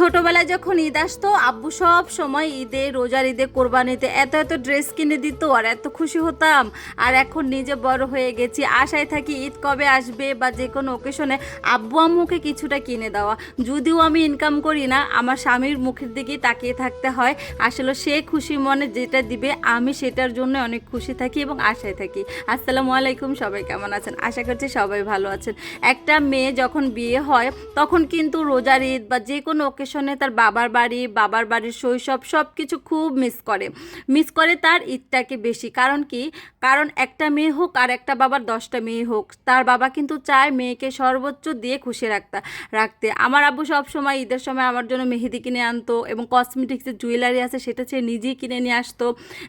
ছোটবেলায় যখন ঈদ আসতো, আব্বু সব সময় ঈদে, রোজার ঈদে কোরবানিতে এত এত ড্রেস কিনে দিত আর এত খুশি হতাম। আর এখন নিজে বড় হয়ে গেছি, আশায় থাকি ঈদ কবে আসবে বা যে কোনো ওকেশনে আব্বু আম্মুকে কিছুটা কিনে দেওয়া। যদিও আমি ইনকাম করি না, আমার স্বামীর মুখের দিকেই তাকিয়ে থাকতে হয়। আসলে সে খুশি মনে যেটা দিবে, আমি সেটার জন্য অনেক খুশি থাকি এবং আশায় থাকি। আসসালামু আলাইকুম, সবাই কেমন আছেন? আশা করছি সবাই ভালো আছেন। একটা মেয়ে যখন বিয়ে হয়, তখন কিন্তু রোজার ঈদ বা যে কোনো ওকেশনে তার বাবার বাড়ি, বাবার বাড়ির শৈশব সব কিছু খুব মিস করে। মিস করে তার ঈদটাকে বেশি। কারণ কি? কারণ একটা মেয়ে হোক আর একটা বাবার দশটা মেয়ে হোক, তার বাবা কিন্তু চায় মেয়েকে সর্বোচ্চ দিয়ে খুশি রাখতে রাখতে। আমার আব্বু সব সময় ঈদের সময় আমার জন্য মেহেদি কিনে আনতো এবং কসমেটিক্সের জুয়েলারি আছে সেটা সে নিজেই কিনে নিয়ে আসতো।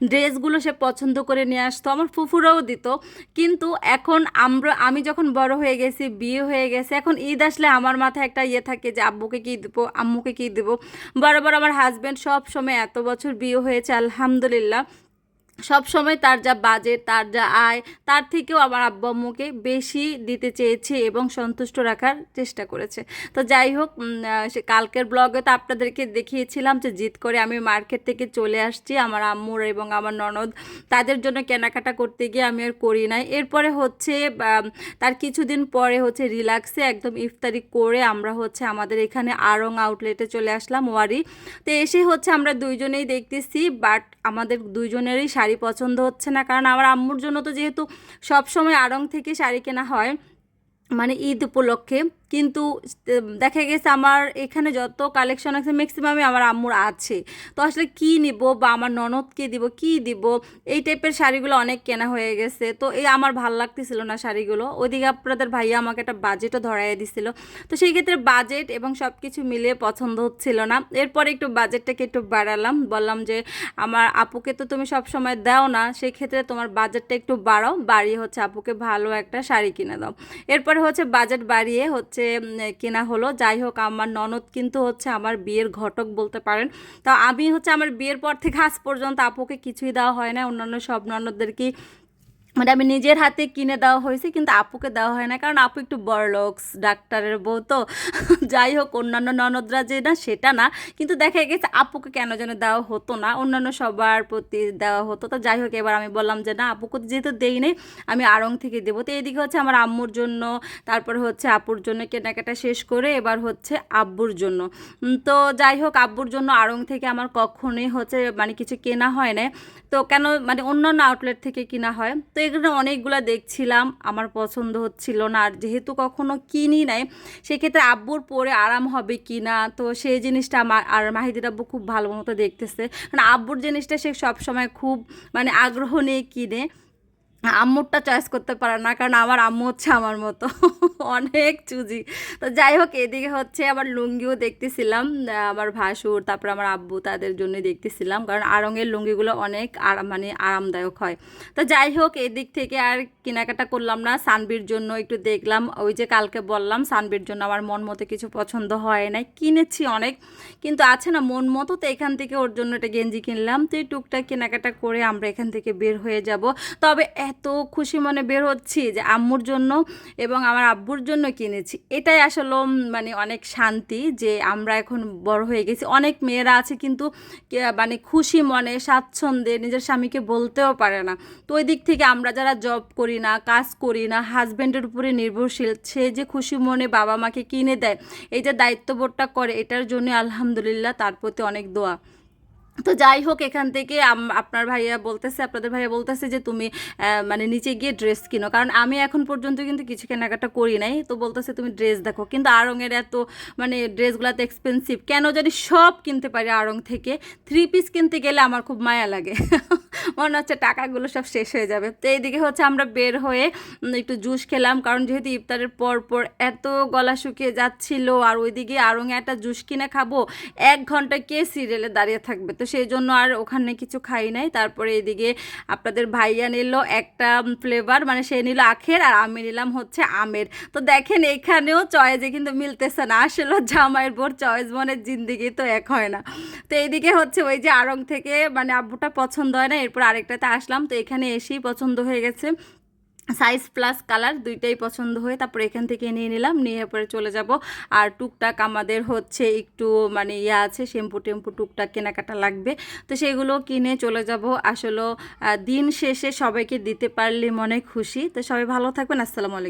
ড্রেসগুলো সে পছন্দ করে নিয়ে আসতো, আমার ফুফুরাও দিত। কিন্তু এখন আমরা, আমি যখন বড় হয়ে গেছি, বিয়ে হয়ে গেছে, এখন ঈদ আসলে আমার মাথায় একটা ইয়ে থাকে যে, আব্বুকে কী দেবো? আম্মুকে কী দেবো। বরাবর আমার হাজব্যান্ড সব সময় এত বছর বিয়ে হয়েছে আলহামদুলিল্লাহ। সব সময় তার যা বাজেট তার যা আয়, তার থেকেও আমার আব্বু আম্মুকে বেশি দিতে চেয়েছে এবং সন্তুষ্ট রাখার চেষ্টা করেছে। তো যাই হোক সে কালকের ব্লগে তো আপনাদেরকে দেখিয়েছিলাম যে জিত করে আমি মার্কেট থেকে চলে আসছি। আমার আম্মুর এবং আমার ননদ তাদের জন্য কেনাকাটা করতে গিয়ে আমি আর করি নাই। এরপরে হচ্ছে তার কিছুদিন পরে হচ্ছে রিল্যাক্সে একদম ইফতারি করে আমরা হচ্ছে আমাদের এখানে আরং আউটলেটে চলে আসলাম, ওয়ারি। তো এসে হচ্ছে আমরা দুইজনেই দেখতেছি বাট আমাদের দুইজনেরই শাড়ি পছন্দ হচ্ছে না, কারণ আমার আম্মুর জন্য তো যেহেতু সবসময় আড়ং থেকে শাড়ি কেনা হয় মানে ঈদ উপলক্ষে। কিন্তু দেখা গেছে আমার এখানে যত কালেকশন আছে ম্যাক্সিমামে আমার আম্মুর আছে। তো আসলে কি নিব বা আমার ননদকে দিব, কি দিব? এই টাইপের শাড়িগুলো অনেক কেনা হয়ে গেছে। তো এই আমার ভালো লাগতেছিল না শাড়িগুলো। ওইদিকে আপনাদের ভাইয়া আমাকে একটা বাজেটও ধরাইয়া দিছিল। তো সেই ক্ষেত্রে বাজেট এবং সব কিছু মিলিয়ে পছন্দ হচ্ছিল না। এরপরে একটু বাজেটটাকে একটু বাড়ালাম। বললাম যে, আমার আপুকে তো তুমি সব সময় দাও না। সেই ক্ষেত্রে তোমার বাজেটটা একটু বাড়াও। বাড়িয়ে হচ্ছে আপুকে ভালো একটা শাড়ি কিনে দাও। এরপরে হচ্ছে বাজেট বাড়িয়ে হচ্ছে উম, কেনা হলো। যাই হোক আমার ননদ কিন্তু হচ্ছে আমার বিয়ের ঘটক বলতে পারেন। তো আমি হচ্ছে আমার বিয়ের পর থেকে আজ পর্যন্ত আপুকে কিছুই দেওয়া হয় না অন্যান্য সব ননদদেরকেই মানে আমি নিজের হাতে কিনে দেওয়া হয়েছে, কিন্তু আপুকে দেওয়া হয় না। কারণ আপু একটু বড়লোকস, ডাক্তারের বউ তো। যাই হোক, অন্যান্য ননদরা যে না, সেটা না। কিন্তু দেখা গেছে আপুকে কেন যেন দেওয়া হতো না? অন্যান্য সবার প্রতি দেওয়া হতো। তো যাই হোক, এবার আমি বললাম যে, না, আপুকে যেহেতু দেই নেই, আমি আড়ং থেকে দেবো। তো এইদিকে হচ্ছে আমার আম্মুর জন্য, তারপর হচ্ছে আপুর জন্য কেনাকাটা শেষ করে এবার হচ্ছে আব্বুর জন্য। তো যাই হোক, আব্বুর জন্য আড়ং থেকে আমার কখনোই হচ্ছে মানে কিছু কেনা হয় না তো কেন মানে অন্যান্য আউটলেট থেকে কেনা হয়। তো এখানে অনেকগুলো দেখছিলাম, আমার পছন্দ হচ্ছিল না। আর যেহেতু কখনো কিনি নাই, সেক্ষেত্রে আব্বুর পরে আরাম হবে কি না? তো সেই জিনিসটা আর মাহিদির আব্বু খুব ভালো মতো দেখতেছে। কারণ আব্বুর জিনিসটা সে সবসময় খুব মানে আগ্রহ নিয়ে কিনে। আম্মুরটা চয়েস করতে পারে না, কারণ আমার আম্মু হচ্ছে আমার মতো। অনেক চুজি। তো যাই হোক, এদিকে হচ্ছে আবার লুঙ্গিও দেখতেছিলাম আমার ভাসুর, তারপর আমার আব্বু তাদের জন্য দেখতেছিলাম, কারণ আরঙের লুঙ্গিগুলো অনেক আরাম মানে আরামদায়ক হয়। তো যাই হোক, এদিক থেকে আর কেনাকাটা করলাম না, সানবির জন্য একটু দেখলাম। ওই যে কালকে বললাম, সানবির জন্য আমার মন মতো কিছু পছন্দ হয় নাই। কিনেছি অনেক, কিন্তু আছে না, মন মতো তো এখান থেকে ওর জন্য একটা গেঞ্জি কিনলাম। তো এই টুকটাক কেনাকাটা করে আমরা এখান থেকে বের হয়ে যাব। তবে এত খুশি মনে বের হচ্ছি যে আম্মুর জন্য এবং আমার আব্বুর জন্য কিনেছি। এটাই আসলে মানে অনেক শান্তি যে আমরা এখন বড় হয়ে গেছি। অনেক মেয়েরা আছে কিন্তু মানে খুশি মনে, স্বাচ্ছন্দ্যে নিজের স্বামীকে বলতেও পারে না। তো ওই দিক থেকে আমরা যারা জব করি না, কাজ করি না হাজব্যান্ডের উপরে নির্ভরশীল, সে যে খুশি মনে বাবা মাকে কিনে দেয়, এই যে দায়িত্ববোধটা করে, এটার জন্য আলহামদুলিল্লাহ তার প্রতি অনেক দোয়া। তো যাই হোক, এখান থেকে আপনার ভাইয়া বলতেছে, আপনাদের ভাইয়া বলতেছে যে তুমি মানে নিচে গিয়ে ড্রেস কিনো। কারণ আমি এখন পর্যন্ত কিন্তু কিছু কেনাকাটা করি নাই। তো বলতেছে, তুমি ড্রেস দেখো। কিন্তু আড়ংয়ের এত মানে ড্রেসগুলো তো এক্সপেন্সিভ কেন জানি সব কিনতে পারি আড়ং থেকে। থ্রি পিস কিনতে গেলে আমার খুব মায়া লাগে। মনে হচ্ছে টাকাগুলো সব শেষ হয়ে যাবে। তো এইদিকে হচ্ছে আমরা বের হয়ে একটু জুস খেলাম, কারণ যেহেতু ইফতারের পর পর এত গলা শুকিয়ে যাচ্ছিল, আর ওইদিকে আড়ংয়ে একটা জুস কিনে খাব, এক ঘণ্টা কে সিরিয়ালে দাঁড়িয়ে থাকবে? তো সেই জন্য আর ওখানে কিছু খাই নাই। তারপরে এইদিকে আপনাদের ভাইয়া নিল একটা ফ্লেভার মানে সে নিল আখের, আর আমি নিলাম হচ্ছে আমের। তো দেখেন এখানেও চয়েসে কিন্তু মিলতেছে না। আসলে জামাইয়ের বোর চয়েস মনের জিন্দিগি তো এক হয় না। তো এইদিকে হচ্ছে ওই যে আড়ং থেকে মানে আব্বুটা পছন্দ হয় না এরপর আরেকটাতে আসলাম, তো এখানে এসেই পছন্দ হয়ে গেছে। সাইজ প্লাস কালার দুইটাই পছন্দ হয়ে তারপরে এখান থেকে নিয়ে নিলাম, নিয়ে পরে চলে যাব। আর টুকটাক আমাদের হচ্ছে একটু মানে ইয়ে আছে শ্যাম্পু টেম্পু টুকটাক কেনাকাটা লাগবে। তো সেগুলো কিনে চলে যাব। আসলে দিন শেষে সবাইকে দিতে পারলে মনে খুশি। তো সবাই ভালো থাকবেন, আসসালামু আলাইকুম।